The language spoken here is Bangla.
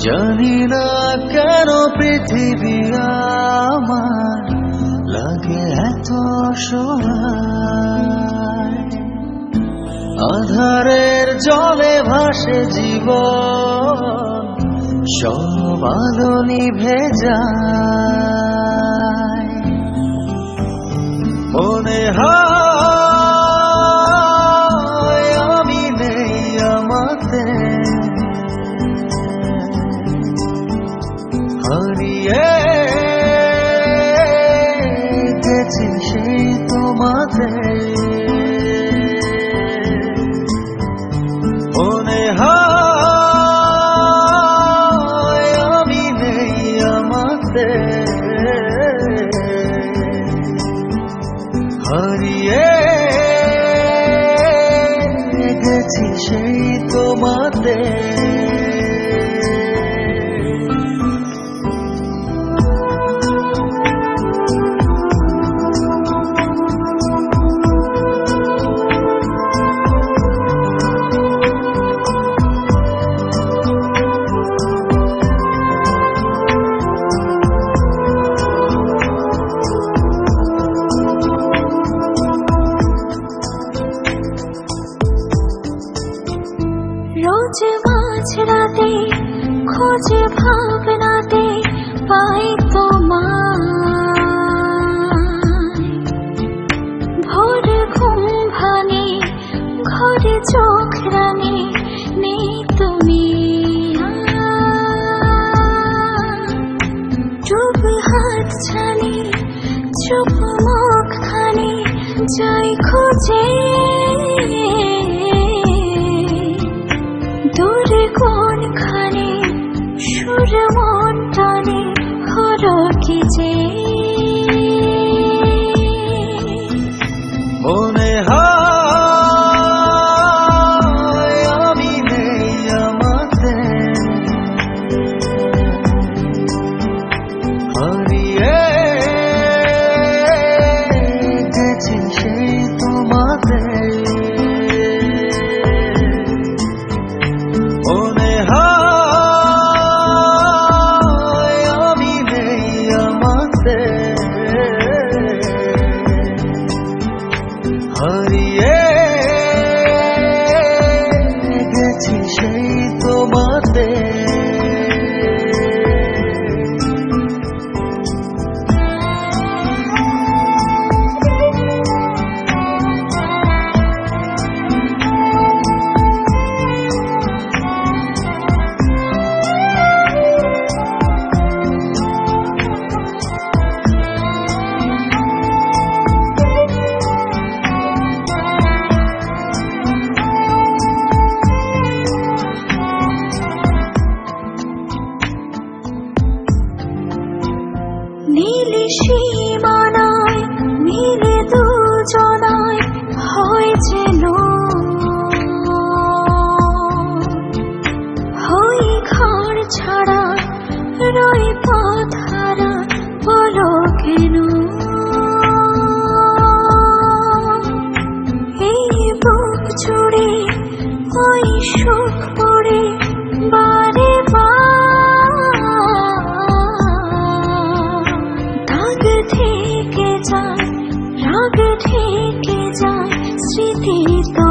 জানি না কেন পৃথিবী আমার লাগে এত সহায় আধারের জলে ভাসে জীবন, সব যায়। মনে হয় আমি নেই আমাতে। হারিয়ে গেছি সেই তোমাদের সেই তোমাতে মাঝ রাতে খোঁজে ভাবনাতে পাই তোমায়। ভোর ঘুম ভাঙে, ঘরে চোখ রাঙে নেই তুমি চুপ হাত ছানি চুপ মুখ খানি, যাই খোঁজে। হারিয়ে she স্মৃতি তোমার